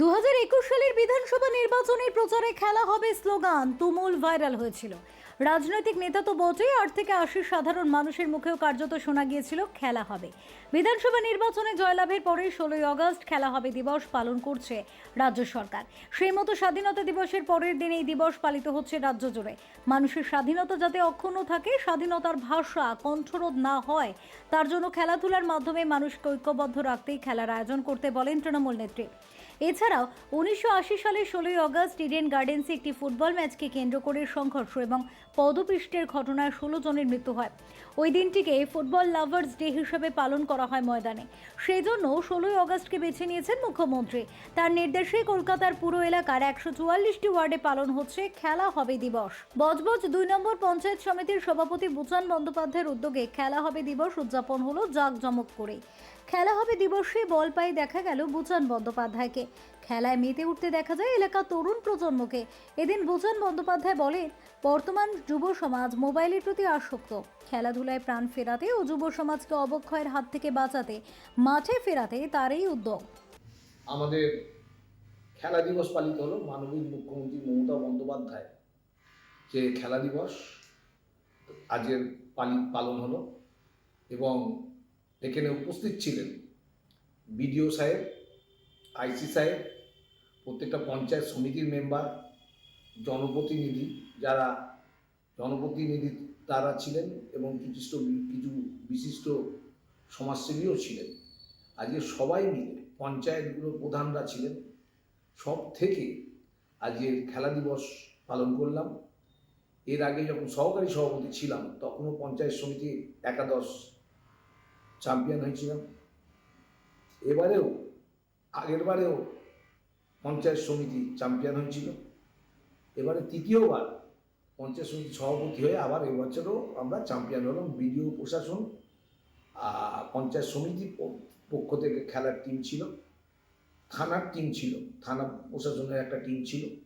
দু হাজার একুশ সালের বিধানসভা নির্বাচনের প্রচারে খেলা হবে স্লোগান। তুমুল ভাইরাল হয়েছিল। রাজনৈতিক নেতা তো বটেই আট থেকে আশি সাধারণ মানুষের মুখেও কার্যত শোনা গিয়েছিল, খেলা হবে। বিধানসভা নির্বাচনে জয়লাভের পরে ষোলোই আগস্ট খেলা হবে দিবস পালন করছে রাজ্য সরকার। সেই মতো স্বাধীনতা দিবসের পরের দিন এই দিবস পালিত হচ্ছে রাজ্য জুড়ে। মানুষের স্বাধীনতা যাতে অক্ষুণ্ণ থাকে, স্বাধীনতার ভাষা কণ্ঠরোধ না হয়, তার জন্য খেলাধুলার মাধ্যমে মানুষকে ঐক্যবদ্ধ রাখতেই খেলার আয়োজন করতে বলেন তৃণমূল নেত্রী। এছাড়াও উনিশশো আশি সালের ষোলোই আগস্ট ইডেন গার্ডেন্সে একটি ফুটবল ম্যাচকে কেন্দ্র করে সংঘর্ষ এবং পদপিষ্টের ঘটনায় ষোলো জনের মৃত্যু হয়। ওই দিনটিকে ফুটবল লাভার্স ডে হিসেবে পালন করা হয় ময়দানে। সেই জন্য ষোলোই আগস্টকে বেছে নিয়েছেন মুখ্যমন্ত্রী। তার নির্দেশে কলকাতার পুরো এলাকার একশো চুয়াল্লিশটি ওয়ার্ডে পালন হচ্ছে খেলা হবে দিবস। বজবজ দুই নম্বর পঞ্চায়েত সমিতির সভাপতি বুচান বন্দ্যোপাধ্যায়ের উদ্যোগে খেলা হবে দিবস উদযাপন হলো জাঁকজমক করে খেলা হবে দিবসে বল পাই দেখা গেল বুচান বন্দ্যোপাধ্যায়কে। খেলায় মেতে উঠতে দেখা যায় এলাকা তরুণ প্রজন্মকে। এদিন বুচান বন্দ্যোপাধ্যায় বলেন, বর্তমান যুব সমাজ মোবাইলের প্রতি আসক্ত। খেলাধুলায় প্রাণ ফেরাতে ও যুব সমাজকে অবক্ষয়ের হাত থেকে বাঁচাতে, মাঠে ফেরাতে তার এই উদ্যোগ। আমাদের খেলা দিবস পালিত হলো মাননীয় মুখ্যমন্ত্রী মমতা বন্দ্যোপাধ্যায়। যে খেলা দিবস আজের পালি, পালন হলো এবং এখানে উপস্থিত ছিলেন বিডিও সাহেব আইসি সাহেব, প্রত্যেকটা পঞ্চায়েত সমিতির মেম্বার জনপ্রতিনিধি যারা জনপ্রতিনিধি তারা ছিলেন এবং বিশিষ্ট কিছু বিশিষ্ট সমাজসেবীও ছিলেন। আজকে সবাই মিলে পঞ্চায়েতগুলোর প্রধানরা ছিলেন। সব থেকে আজকে খেলা দিবস পালন করলাম। এর আগে যখন সহকারী সভাপতি ছিলাম, তখনও পঞ্চায়েত সমিতি একাদশ চ্যাম্পিয়ন হয়েছিলাম। এবারেও আগের বারেও পঞ্চায়েত সমিতি চ্যাম্পিয়ন হয়েছিল। এবারে তৃতীয়বার পঞ্চায়েত সমিতি সভাপতি হয়ে আবার এবছরও আমরা চ্যাম্পিয়ন হলাম বিডিও প্রশাসন পঞ্চায়েত সমিতির প- পক্ষ থেকে খেলার টিম ছিল, থানার টিম ছিল, থানা প্রশাসনের একটা টিম ছিল।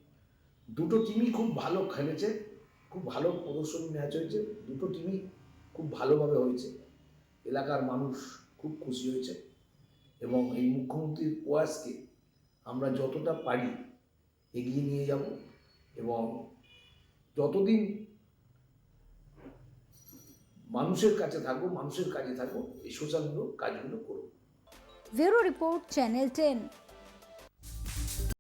দুটো টিমই খুব ভালো খেলেছে, খুব ভালো প্রদর্শনী ম্যাচ হয়েছে, দুটো টিমই খুব ভালোভাবে হয়েছে। এলাকার মানুষ খুব খুশি হয়েছে। এবং এই মুখ্যমন্ত্রীর প্রয়াসকে আমরা যতটা পারি এগিয়ে নিয়ে যাব এবং যতদিন মানুষের কাছে থাকব, মানুষের কাজে থাকব, এই সোশ্যাল কাজগুলো করব। Bureau report channel ten.